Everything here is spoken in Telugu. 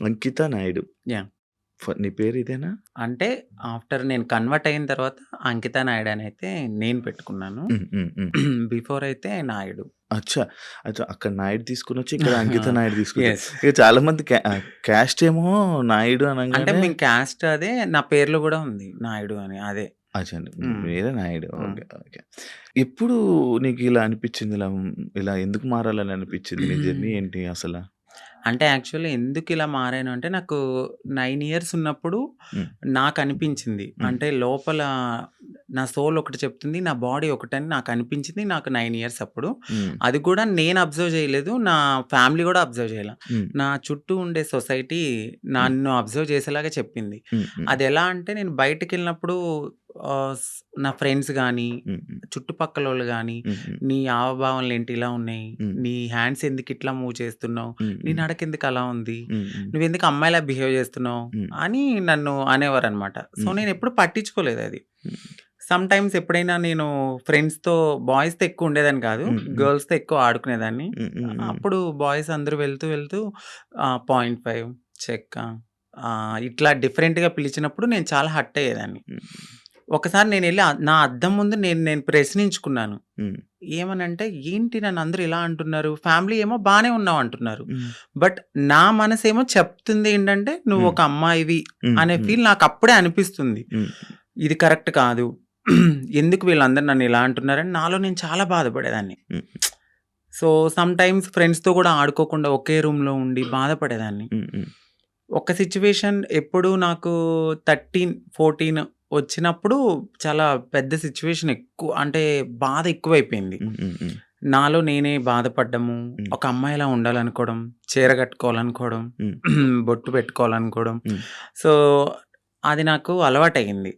అంకిత నాయుడు. ఫ నీ పేరు ఇదేనా? అంటే ఆఫ్టర్ నేను కన్వర్ట్ అయిన తర్వాత అంకిత నాయుడు అనైతే నేను పెట్టుకున్నాను. బిఫోర్ అయితే నాయుడు. అచ్చా! అచ్చా! అక్కడ నాయుడు తీసుకొనొచ్చి ఇక్కడ అంకిత నాయుడు. ఇక చాలా మంది క్యాస్ట్ ఏమో నాయుడు అంటే అనంగానే మేము క్యాస్ట్ అదే. నా పేరులో గూడా ఉంది నాయుడు అని. అదే. అచ్చా! అండి. హ్మ్. మీరే నాయుడు. ఓకే. ఓకే. ఎప్పుడు నీకు ఇలా అనిపిచ్చింది? ఇలా ఇలా ఎందుకు మారాలని అనిపిచ్చింది? నీ జర్నీ ఏంటి అసల? అంటే యాక్చువల్లీ ఎందుకు ఇలా మారాను అంటే నాకు 9 ఇయర్స్ ఉన్నప్పుడు హ్మ్. నాకనిపించింది. హ్మ్. అంటే లోపల నా సోల్ ఒకటి చెప్తుంది. నా బాడీ ఒకటని నాకనిపించింది. నాకు 9 ఇయర్స్ అప్పుడు. అది కూడా నేను అబ్జర్వ్ చేయలేదు. నా ఫ్యామిలీ గూడా అబ్జర్వ్ చేయల. నా చుట్టూ ఉండే సొసైటీ. నన్ను అబ్జర్వ్ చేసేలాగా చెప్పింది. హ్మ్. అదెలా అంటే నేను బయటికెళ్ళినప్పుడు ఆహ్, స్ నా ఫ్రెండ్స్. చుట్టుపక్కలోళ్ళు గానీ, హ్మ్. హ్మ్. నీ హావభావాలేంటి ఇలా ఉన్నాయి? నీ హ్యాండ్స్ ఎందుకు ఇట్లా మూవ్ చేస్తున్నావు? నీ హ్మ్. నడకెందుకు అలా ఉంది? నువ్వెందుకు అమ్మాయిలా బిహేవ్ చేస్తున్నావు? అని నన్ను అనేవారనమాట. సో, హ్మ్. నేనెప్పుడు పట్టించుకోలేదది. హ్మ్. సమ్ టైమ్స్ ఎప్పుడైనా నేను ఫ్రెండ్స్‌తో బాయ్స్‌తో ఎక్కువ ఉండేదాన్ని కాదు. గర్ల్స్‌తో ఎక్కువ ఆడుకునేదాన్ని. అప్పుడు బాయ్స్ అందరూ వెళ్తూ వెళ్తూ ఆహ్, 0.5 చెక్క ఇట్లా డిఫరెంట్‌గా పిలిచినప్పుడు నేను చాలా హర్ట్ అయ్యేదాన్ని. ఒకసారి నేనెళ్ళి ఆహ్, నా అద్దం ముందు నేను నేను ప్రశ్నించుకున్నాను. ఏమనంటే ఏంటి నన్ను అందరూ ఇలా అంటున్నారు? ఫ్యామిలీ ఏమో బానే ఉన్నావు అంటున్నారు. బట్ నా మనసేమో చెప్తుంది ఏంటంటే నువ్వు. ఒక అమ్మాయివి. అనే. ఫీల్ నాకప్పుడే అనిపిస్తుంది. హ్మ్. ఇది కరెక్ట్ కాదు. ఎందుకు వీళ్ళందరూ నన్ను ఇలా అంటున్నారని నాలో నేను చాలా బాధపడేదాన్ని. సో, సమ్ టైమ్స్ ఫ్రెండ్స్‌తో కూడా ఆడుకోకుండా ఒకే రూమ్‌లో ఉండి బాధపడేదాన్ని. ఒక సిట్యుయేషన్ ఎప్పుడు నాకు 13, 14 వచ్చినప్పుడు చాలా పెద్ద సిట్యుయేషన్ ఎక్కువ అంటే బాధ ఎక్కువైపోయింది. నాలో నేనే బాధపడ్డము. ఒక అమ్మాయిలా ఉండాలనుకోవడం, చీర కట్టుకోవాలనుకోవడం. బొట్టు పెట్టుకోవాలనుకోవడం. సో, అది నాకు అలవాటయింది.